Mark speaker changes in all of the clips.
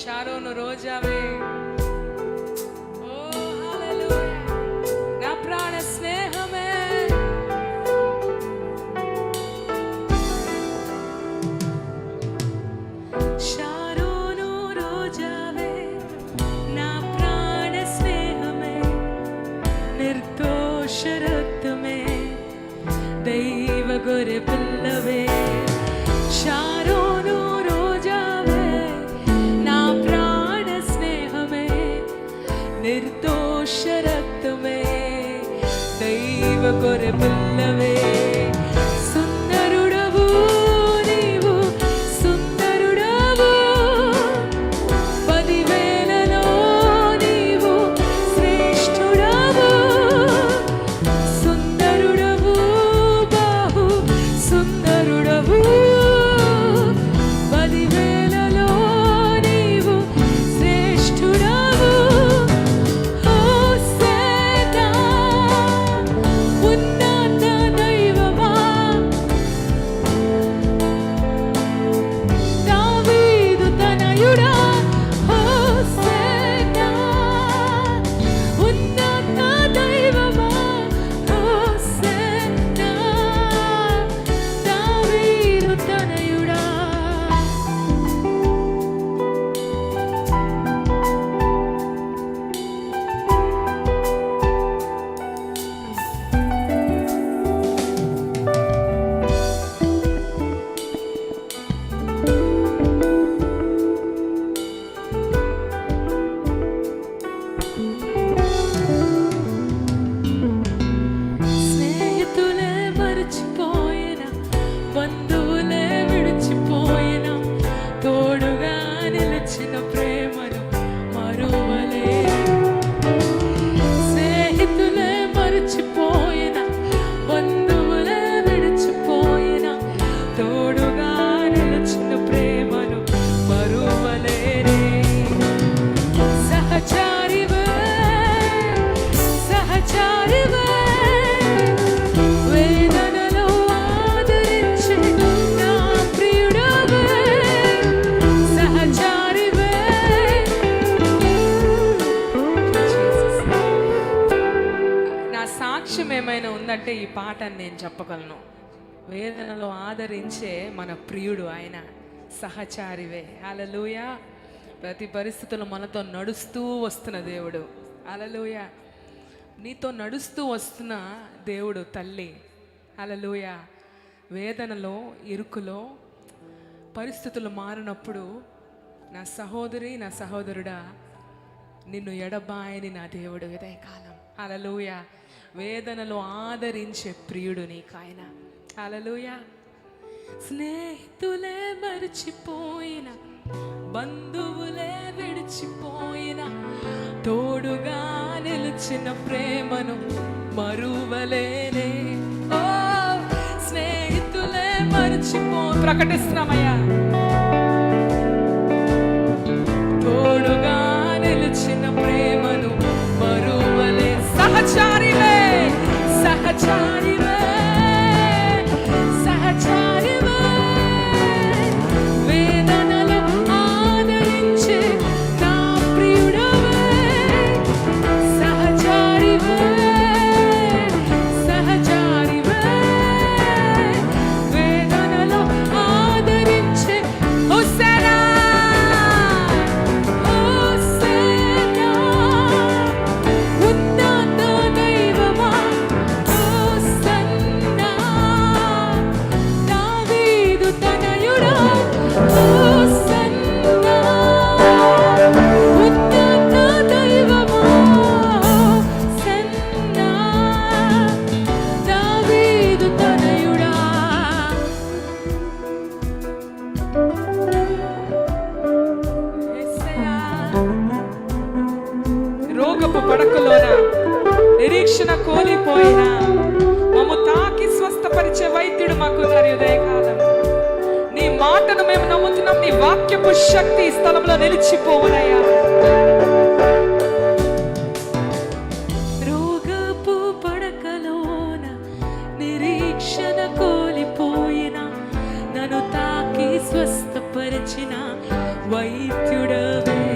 Speaker 1: Sharon రోజావే ఓ హల్లెలూయా నా ప్రాణ స్నేహమే షారోను రోజావే నా ప్రాణ దైవ గొర్రె ఉందంటే ఈ పాటని నేను చెప్పగలను. వేదనలో ఆదరించే మన ప్రియుడు ఆయన సహచారివే. అలలుయ ప్రతి పరిస్థితులు మనతో నడుస్తూ వస్తున్న దేవుడు. అలలుయ నీతో నడుస్తూ వస్తున్న దేవుడు తల్లి. అలలుయ వేదనలో ఇరుకులో పరిస్థితులు మారినప్పుడు నా సహోదరి నా సహోదరుడా నిన్ను ఎడబాయని నా దేవుడు కాలం అలలుయ వేదనలో ఆదరించే ప్రియుడు నీకాయన. అలలుయ స్నేహితులే మరిచిపోయిన బంధువులే విడిచిపోయిన తోడుగా నిలిచిన ప్రేమను మరువలేనే. ఓ స్నేహితులే మరిచిపో ప్రకటిస్తున్నామయ్యా. నీ వాక్యపు శక్తి స్థలంలో నిలిచిపోవనయ్యా. రోగపు పడకలోన నిరీక్షణ కోల్పోయిన నన్ను తాకి స్వస్థపరిచిన వైద్యుడవే.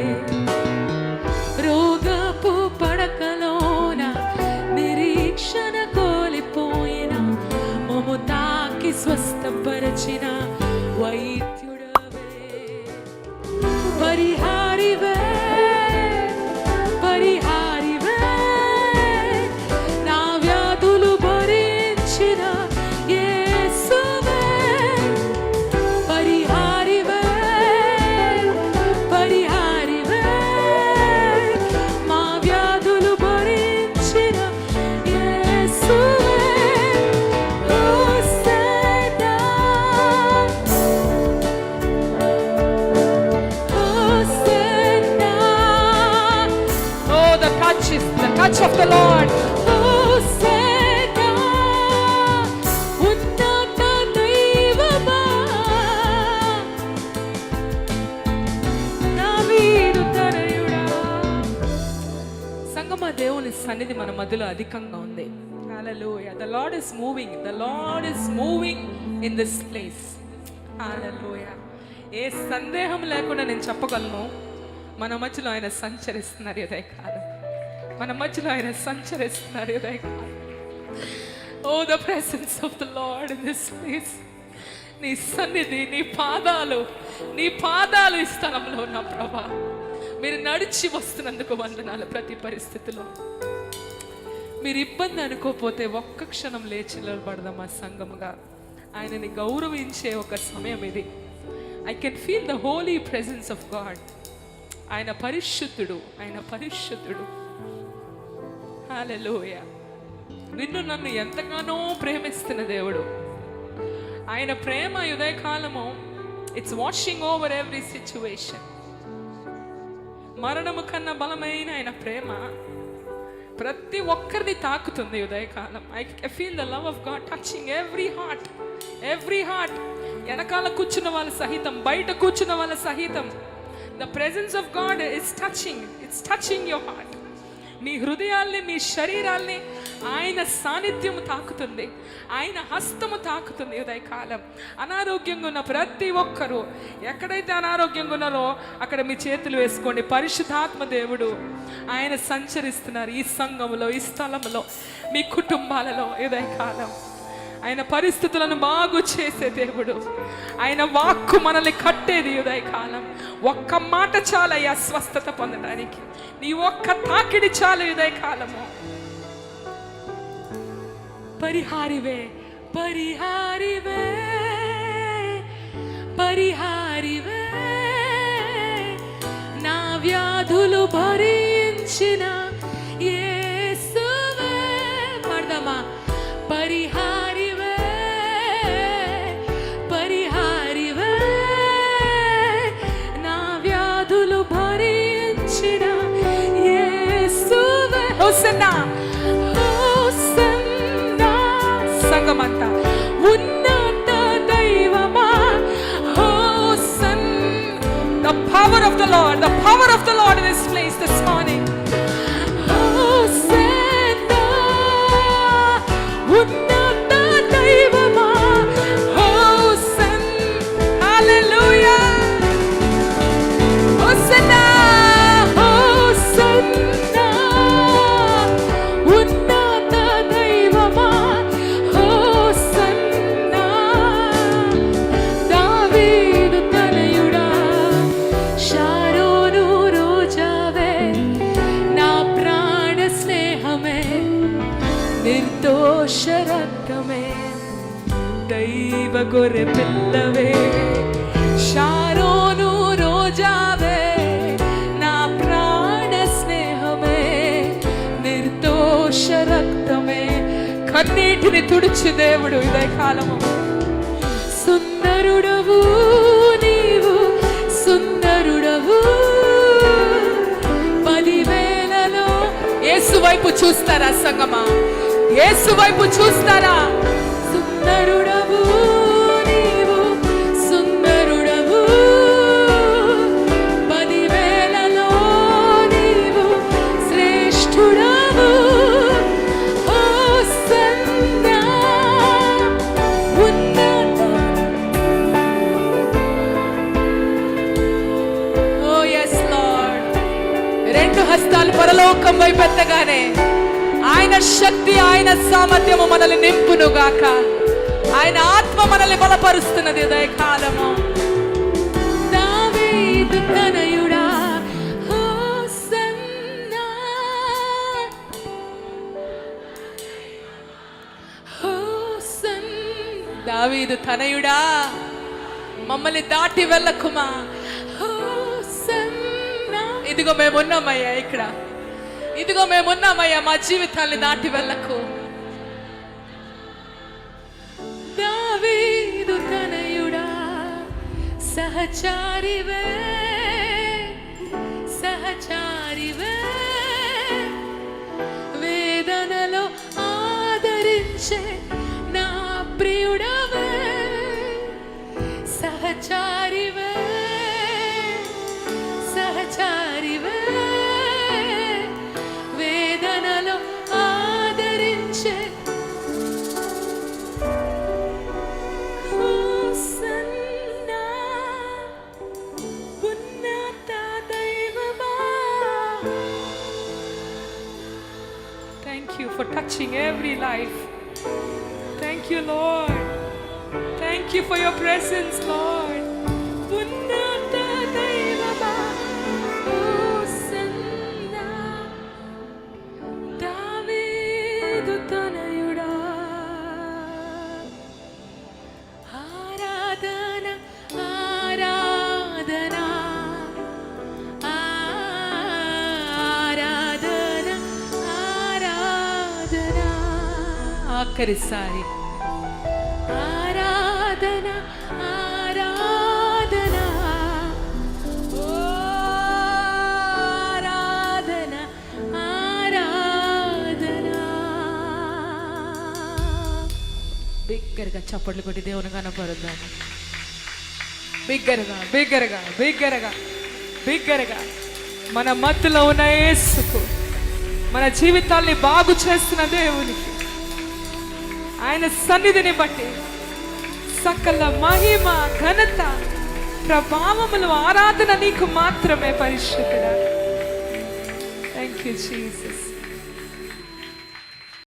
Speaker 1: అధికంగా ఉంది. Hallelujah. The lord is moving the lord is moving in this place Hallelujah. ఏ సందేహం లేకుండా నేను చెప్పగలను? మన మధ్యలో ఆయన సంచరిస్తున్నారు ఇదే కాదు మన మధ్యలో ఆయన సంచరిస్తున్నారు ఇదే కాదు ఓ the presence of the Lord in this place నీ సన్నిధి నీ పాదాలు నీ పాదాలు ఈ స్థలంలో నా ప్రభా. మీరు నడిచి వస్తున్నందుకు వందనాలు ప్రతి పరిస్థితిలో. మీరు ఇబ్బంది అనుకోపోతే ఒక్క క్షణం లేచి నిలబడదాం ఆ సంఘముగా. ఆయనని గౌరవించే ఒక సమయం ఇది. I can feel the holy presence of God ఆయన పరిశుద్ధుడు ఆయన పరిశుద్ధుడు. హాలలోయ నిన్ను నన్ను ఎంతగానో ప్రేమిస్తున్న దేవుడు. ఆయన ప్రేమ ఉదయకాలము it's washing over every situation మరణము కన్నా బలమైన ఆయన ప్రేమ. ప్రతి ఒక్కరిని తాకుతుంది ఉదయకాలం. I feel the love of God touching every heart every heart వెనకాల కూర్చున్న వాళ్ళ సహితం బయట కూర్చున్న వాళ్ళ సహితం. The presence of God is touching it's touching your heart మీ హృదయాల్ని మీ శరీరాల్ని ఆయన సాన్నిధ్యము తాకుతుంది. ఆయన హస్తము తాకుతుంది ఉదయకాలం. అనారోగ్యంగా ఉన్న ప్రతి ఒక్కరూ ఎక్కడైతే అనారోగ్యంగా ఉన్నారో అక్కడ మీ చేతులు వేసుకోండి. పరిశుద్ధాత్మ దేవుడు ఆయన సంచరిస్తున్నారు ఈ సంఘములో ఈ స్థలంలో మీ కుటుంబాలలో ఉదయకాలం. ఆయన పరిస్థితులను బాగు చేసే దేవుడు. ఆయన వాక్కు మనల్ని కట్టేది ఉదయకాలం. ఒక్క మాట చాలయ్యా స్వస్థత పొందడానికి నీ ఒక్క తాకిడి చాలు ఉదయకాలము. పరిహారివే పరిహారివే పరిహారివే. నా వ్యాధులు భరించిన యేసువే పాడదామా. పరిహారివే పరిహారివే. నా వ్యాధులు భరించిన యేసువే. Hosanna. The Lord, the power of the Lord in this place this morning. దైవ గొర్రె పిల్లవే. షారోను రోజావే నా ప్రాణ స్నేహమే నిర్దోష రక్తమే. కన్నీటిని తుడుచు దేవుడు ఇదే కాలము. సుందరుడవు నీవు సుందరుడవు. పదివేలలో యేసు వైపు చూస్తారా సంగమా? యేసు వైపు చూస్తారా? సుందరుడు శక్తి ఆయన సామర్థ్యము మనల్ని నింపును గాక ఆయన ఆత్మ మనల్ని బలపరుస్తున్నది ఉదయకాలము. దావీదు తనయుడా దావీదు తనయుడా మమ్మల్ని దాటి వెళ్ళకుమా. ఇదిగో మేము ఉన్నామయ్యా ఇక్కడ. ఇదిగో మేమున్నామయ్యా మా జీవితాన్ని దాటి వెళ్ళకు. దావీదు తనయుడా సహచారివే సహచారివే. వేదనలో ఆదరించే Thank you for your presence, Lord. ఉన్నత బిగ్గరగా చప్పట్లు కొట్టి దేవుని కనపడుద్దాం బిగ్గరగా బిగ్గరగా బిగ్గరగా బిగ్గరగా. మన మత్తులో ఉన్న ఏసుకు మన జీవితాల్ని బాగు చేస్తున్న దేవునికి ఆయన సన్నిధిని బట్టి సకల మహిమ ఘనత ప్రభావములు ఆరాధన నీకు మాత్రమే పరిశుద్ధ థ్యాంక్ యూ జీసస్